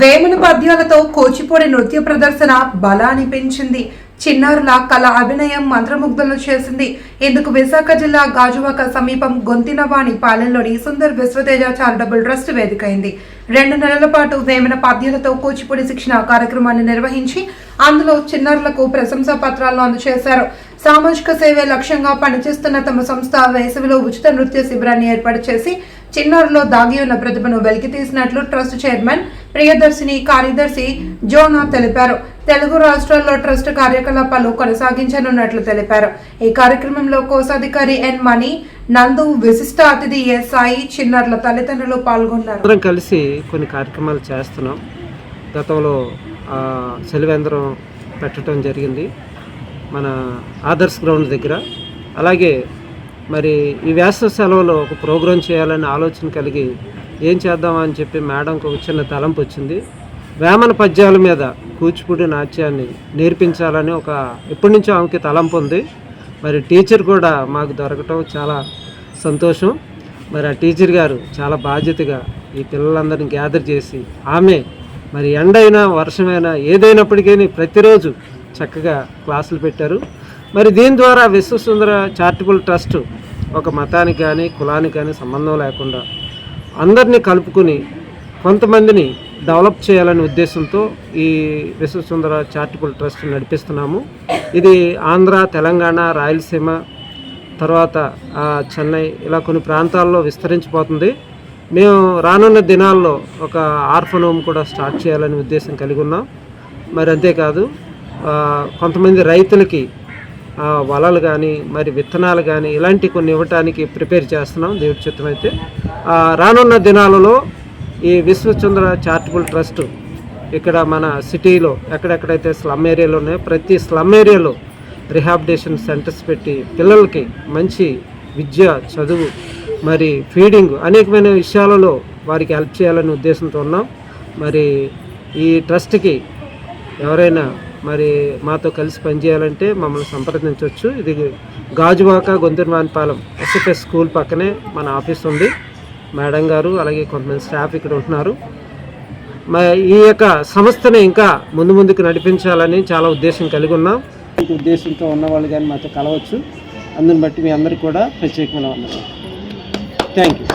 వేమన పద్యాలతో కూచిపూడి నృత్య ప్రదర్శన బలాన్ని పెంచింది. చిన్నారుల కళ అభినయం మంత్రముగ్ధులను చేసింది. ఇందుకు విశాఖ జిల్లా గాజువాక సమీపం గొంతినవాణి పాలెంలోని సుందర్ విశ్వతేజ చారిటబుల్ ట్రస్ట్ వేదికైంది. రెండు నెలల పాటు వేమన పద్యాలతో కూచిపూడి శిక్షణ కార్యక్రమాన్ని నిర్వహించి అందులో చిన్నారులకు ప్రశంసా పత్రాలను అందజేశారు. సామాజిక సేవే లక్ష్యంగా పనిచేస్తున్న తమ సంస్థ వేసవిలో ఉచిత నృత్య శిబిరాన్ని ఏర్పాటు చేసి చిన్నారులో దాగి ఉన్న ప్రతిభను వెలికితీసినట్లు ట్రస్ట్ చైర్మన్ ప్రియదర్శిని కార్యదర్శి జోనా తెలిపారు. తెలుగు రాష్ట్రాల్లో ట్రస్ట్ కార్యకలాపాలు కొనసాగించనున్నట్లు తెలిపారు. ఈ కార్యక్రమంలో కోశాధికారి ఎన్ మణి నందు విశిష్ట అతిథి ఎస్ సాయి చిన్నారుల తల్లిదండ్రులు పాల్గొన్నారు. అందరం కలిసి కొన్ని కార్యక్రమాలు చేస్తున్నాం. గతంలో సెలివేంద్రం పెట్టడం జరిగింది. మన ఆదర్శ్ గ్రౌండ్ దగ్గర. అలాగే మరి ఈ వేసవ సెలవులో ఒక ప్రోగ్రాం చేయాలని ఆలోచన కలిగి ఏం చేద్దామని చెప్పి మేడంకు ఒక చిన్న తలంపు వచ్చింది. వేమన పద్యాల మీద కూచిపూడి నాట్యాన్ని నేర్పించాలని ఒక ఎప్పటి నుంచో ఆమెకి తలంపు ఉంది. మరి టీచర్ కూడా మాకు దొరకటం చాలా సంతోషం. మరి ఆ టీచర్ గారు చాలా బాధ్యతగా ఈ పిల్లలందరినీ గ్యాదర్ చేసి ఆమె మరి ఎండైనా వర్షమైనా ఏదైనప్పటికీ ప్రతిరోజు చక్కగా క్లాసులు పెట్టారు. మరి దీని ద్వారా విశ్వసుందర చారిటబుల్ ట్రస్ట్ ఒక మతానికి కానీ కులానికి కానీ సంబంధం లేకుండా అందరినీ కలుపుకొని కొంతమందిని డెవలప్ చేయాలనే ఉద్దేశంతో ఈ విశ్వసుందర చారిటబుల్ ట్రస్ట్ నడిపిస్తున్నాము. ఇది ఆంధ్ర తెలంగాణ రాయలసీమ తర్వాత చెన్నై ఇలా కొన్ని ప్రాంతాల్లో విస్తరించిపోతుంది. మేము రానున్న దినాల్లో ఒక ఆర్ఫన్ హోమ్ కూడా స్టార్ట్ చేయాలనే ఉద్దేశం కలిగి ఉన్నాం. మరి అంతేకాదు కొంతమంది రైతులకి వలలు కానీ మరి విత్తనాలు కానీ ఇలాంటి కొన్ని ఇవ్వటానికి ప్రిపేర్ చేస్తున్నాం దేవుడి చిత్తం అయితే. రానున్న దినాలలో ఈ విశ్వచంద్ర చారిటబుల్ ట్రస్ట్ ఇక్కడ మన సిటీలో ఎక్కడెక్కడైతే స్లమ్ ఏరియాలో ఉన్నాయో ప్రతి స్లమ్ ఏరియాలో రిహాబిటేషన్ సెంటర్స్ పెట్టి పిల్లలకి మంచి విద్య చదువు మరి ఫీడింగ్ అనేకమైన విషయాలలో వారికి హెల్ప్ చేయాలనే ఉద్దేశంతో ఉన్నాం. మరి ఈ ట్రస్ట్కి ఎవరైనా మరి మాతో కలిసి పనిచేయాలంటే మమ్మల్ని సంప్రదించవచ్చు. ఇది గాజువాక గొంతునివానిపాలెం ఎస్ఎఫ్ఎస్ స్కూల్ పక్కనే మన ఆఫీస్ ఉంది. మేడం గారు అలాగే కొంతమంది స్టాఫ్ ఇక్కడ ఉంటున్నారు. ఈ యొక్క సంస్థని ఇంకా ముందు ముందుకు నడిపించాలని చాలా ఉద్దేశం కలిగి ఉన్నాం. ఉద్దేశంతో ఉన్న వాళ్ళు కానీ మాతో కలవచ్చు. అందుని బట్టి మీ అందరికీ కూడా ప్రత్యేకమైన వందనాలు. Thank you